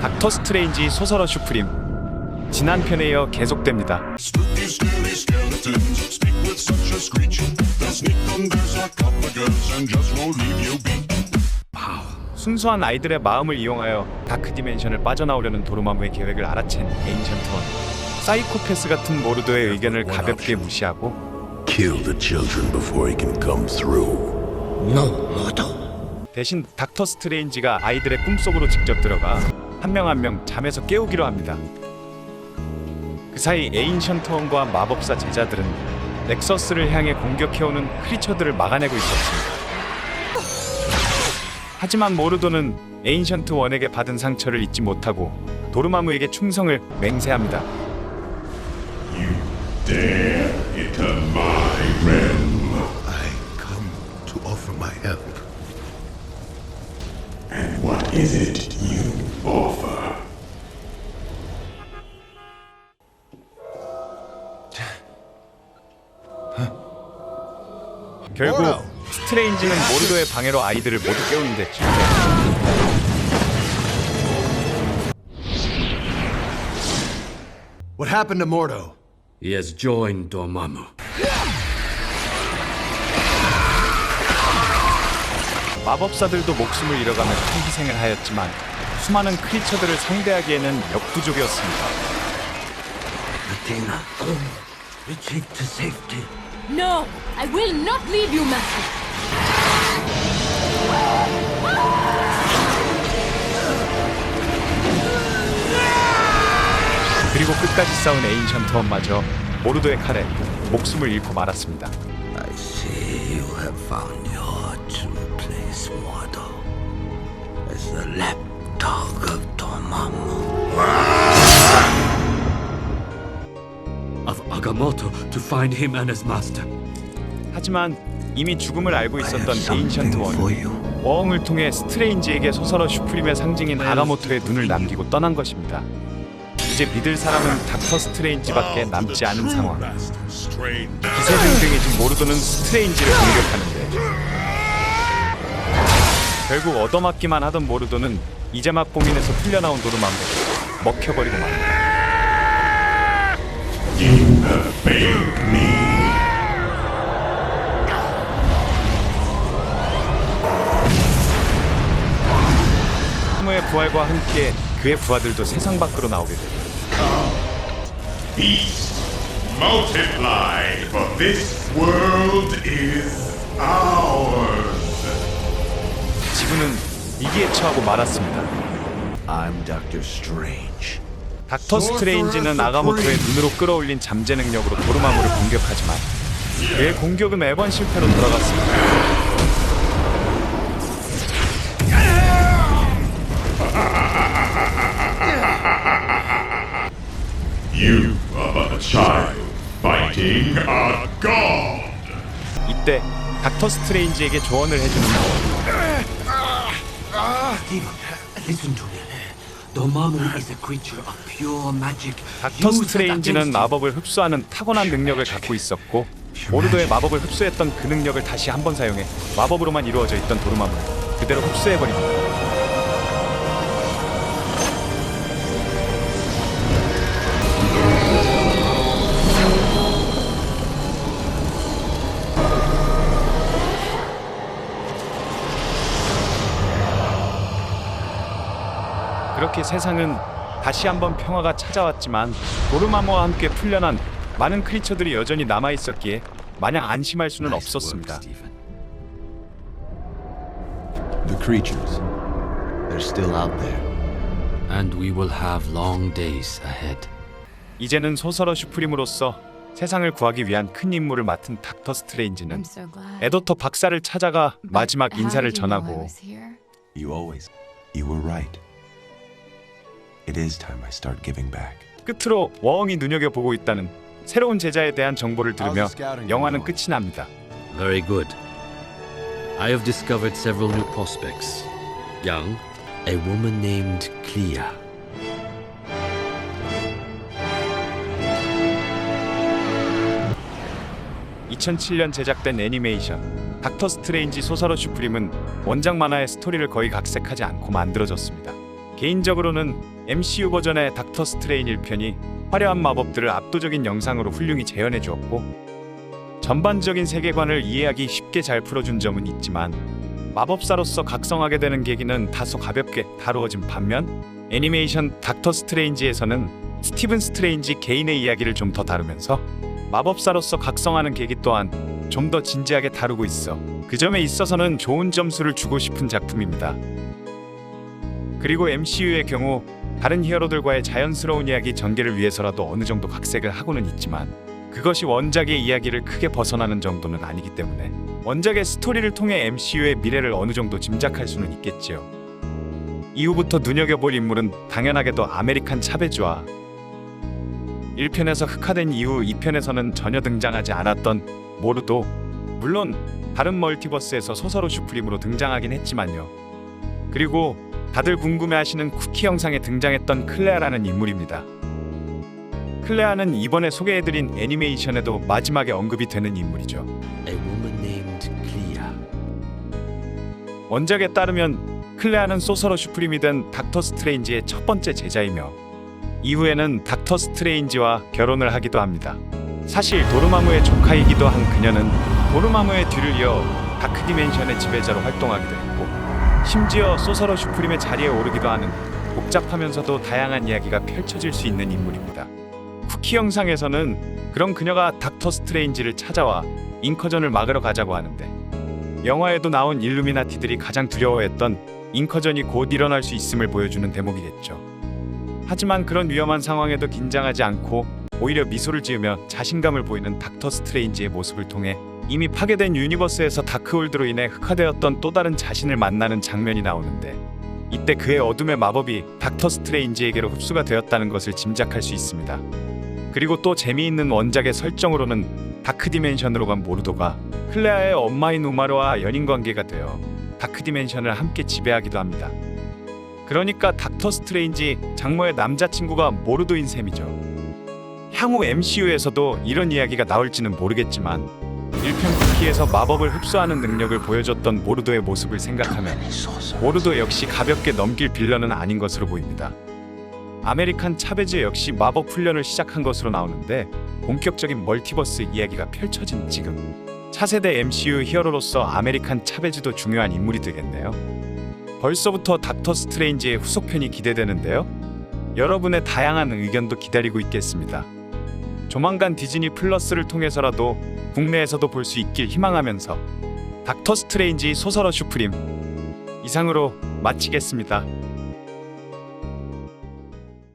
닥터 스트레인지 소설어 슈프림 지난 편에 이어 계속됩니다. 순수한 아이들의 마음을 이용하여 다크 디멘션을 빠져나오려는 도르마무의 계획을 알아챈 에인션트 원. 사이코패스 같은 모르도의 의견을 가볍게 무시하고 Kill the children before he can come through. 대신 닥터 스트레인지가 아이들의 꿈속으로 직접 들어가 한 명 한 명 잠에서 깨우기로 합니다. 그 사이 에인션트 원과 마법사 제자들은 넥서스를 향해 공격해오는 크리처들을 막아내고 있었습니다. 하지만 모르도는 에인션트 원에게 받은 상처를 잊지 못하고 도르마무에게 충성을 맹세합니다. Dare enter 결국! 스트레인지는 모르도의 방해로 아이들을 모두 깨우는데. What happened to Mordo? He has joined Dormammu. 마법사들도 목숨을 잃어가며 큰 희생을 하였지만 수많은 크리처들을 상대하기에는 역부족이었습니다. Athena, retreat to safety. No, I will not leave you, Master. 그리고 끝까지 싸운 에인션트원마저 모르도의 칼에 목숨을 잃고 말았습니다. I see you have found your true place, Mordo. As the lapdog of Agamotto to find him and his master. 하지만 이미 죽음을 알고 있었던 에인션트원 you. 워엉을 통해 스트레인지에게 소설어 슈프림의 상징인 아가모토의 눈을 남기고 떠난 것입니다. 이제 믿을 사람은 닥터 스트레인지밖에 남지 않은 상황. 기세등등해진 모르도는 스트레인지를 공격하는데 결국 얻어맞기만 하던 모르도는 이제 막 고민에서 풀려나온 도르마무에게 먹혀버리고 맙니다. You have failed me. 무의 부활과 함께 그의 부하들도 세상 밖으로 나오게 됩니다. Beast, multiply, for this world is ours. 지구는 위기에 처하고 말았습니다. I'm Doctor Strange. 닥터 스트레인지는 아가모토의 눈으로 끌어올린 잠재 능력으로 도르마무를 공격하지만 그의 공격은 매번 실패로 돌아갔습니다. You are but a child fighting a god. 이때 닥터 스트레인지에게 조언을 해주는 Stephen, listen 닥터 스트레인지는. 마법을 흡수하는 타고난 능력을 갖고 있었고 모르도의 마법을 흡수했던 그 능력을 다시 한 번 사용해 마법으로만 이루어져 있던 도르마무 그대로 흡수해버립니다. 그렇게 세상은 다시 한번 평화가 찾아왔지만 도르마무와 함께 풀려난 많은 크리처들이 여전히 남아 있었기에 마냥 안심할 수는 없었습니다. The creatures. They're still out there. And we will have long days ahead. 이제는 소설어 슈프림으로서 세상을 구하기 위한 큰 임무를 맡은 닥터 스트레인지는. 에도터 박사를 찾아가 마지막 인사를 전하고? You always. You were right. It is time I start giving back. 끝으로 워엉이 눈여겨보고 있다는 새로운 제자에 대한 정보를 들으며 영화는 끝이 납니다. Very good. I have discovered several new prospects. Young, a woman named Clea. (2007년) 제작된 애니메이션 닥터 스트레인지 소설어 슈 프림은 원작 만화의 스토리를 거의 각색하지 않고 만들어졌습니다. 개인적으로는 MCU 버전의 닥터 스트레인 1편이 화려한 마법들을 압도적인 영상으로 훌륭히 재현해 주었고 전반적인 세계관을 이해하기 쉽게 잘 풀어준 점은 있지만 마법사로서 각성하게 되는 계기는 다소 가볍게 다루어진 반면 애니메이션 닥터 스트레인지에서는 스티븐 스트레인지 개인의 이야기를 좀 더 다루면서 마법사로서 각성하는 계기 또한 좀 더 진지하게 다루고 있어 그 점에 있어서는 좋은 점수를 주고 싶은 작품입니다. 그리고 MCU의 경우 다른 히어로들과의 자연스러운 이야기 전개를 위해서라도 어느 정도 각색을 하고는 있지만 그것이 원작의 이야기를 크게 벗어나는 정도는 아니기 때문에 원작의 스토리를 통해 MCU의 미래를 어느 정도 짐작할 수는 있겠지요. 이후부터 눈여겨볼 인물은 당연하게도 아메리칸 차베즈와 1편에서 흑화된 이후 2편에서는 전혀 등장하지 않았던 모르도 물론 다른 멀티버스에서 소서로 슈프림으로 등장하긴 했지만요. 그리고 다들 궁금해하시는 쿠키 영상에 등장했던 클레아라는 인물입니다. 클레아는 이번에 소개해드린 애니메이션에도 마지막에 언급이 되는 인물이죠. A woman named Clea. 원작에 따르면 클레아는 소서러 슈프림이 된 닥터 스트레인지의 첫 번째 제자이며 이후에는 닥터 스트레인지와 결혼을 하기도 합니다. 사실 도르마무의 조카이기도 한 그녀는 도르마무의 뒤를 이어 다크 디멘션의 지배자로 활동하기도 했고 심지어 소서러 슈프림의 자리에 오르기도 하는 복잡하면서도 다양한 이야기가 펼쳐질 수 있는 인물입니다. 쿠키 영상에서는 그런 그녀가 닥터 스트레인지를 찾아와 인커전을 막으러 가자고 하는데 영화에도 나온 일루미나티들이 가장 두려워했던 인커전이 곧 일어날 수 있음을 보여주는 대목이겠죠. 하지만 그런 위험한 상황에도 긴장하지 않고 오히려 미소를 지으며 자신감을 보이는 닥터 스트레인지의 모습을 통해 이미 파괴된 유니버스에서 다크홀드로 인해 흑화되었던 또 다른 자신을 만나는 장면이 나오는데 이때 그의 어둠의 마법이 닥터 스트레인지에게로 흡수가 되었다는 것을 짐작할 수 있습니다. 그리고 또 재미있는 원작의 설정으로는 다크 디멘션으로 간 모르도가 클레아의 엄마인 우마르와 연인 관계가 되어 다크 디멘션을 함께 지배하기도 합니다. 그러니까 닥터 스트레인지 장모의 남자친구가 모르도인 셈이죠. 향후 MCU에서도 이런 이야기가 나올지는 모르겠지만 1편 쿠키에서 마법을 흡수하는 능력을 보여줬던 모르도의 모습을 생각하면 모르도 역시 가볍게 넘길 빌런은 아닌 것으로 보입니다. 아메리칸 차베즈 역시 마법 훈련을 시작한 것으로 나오는데 본격적인 멀티버스 이야기가 펼쳐진 지금 차세대 MCU 히어로로서 아메리칸 차베즈도 중요한 인물이 되겠네요. 벌써부터 닥터 스트레인지의 후속편이 기대되는데요. 여러분의 다양한 의견도 기다리고 있겠습니다. 조만간 디즈니 플러스를 통해서라도 국내에서도 볼 수 있길 희망하면서 닥터 스트레인지 소설어 슈프림 이상으로 마치겠습니다.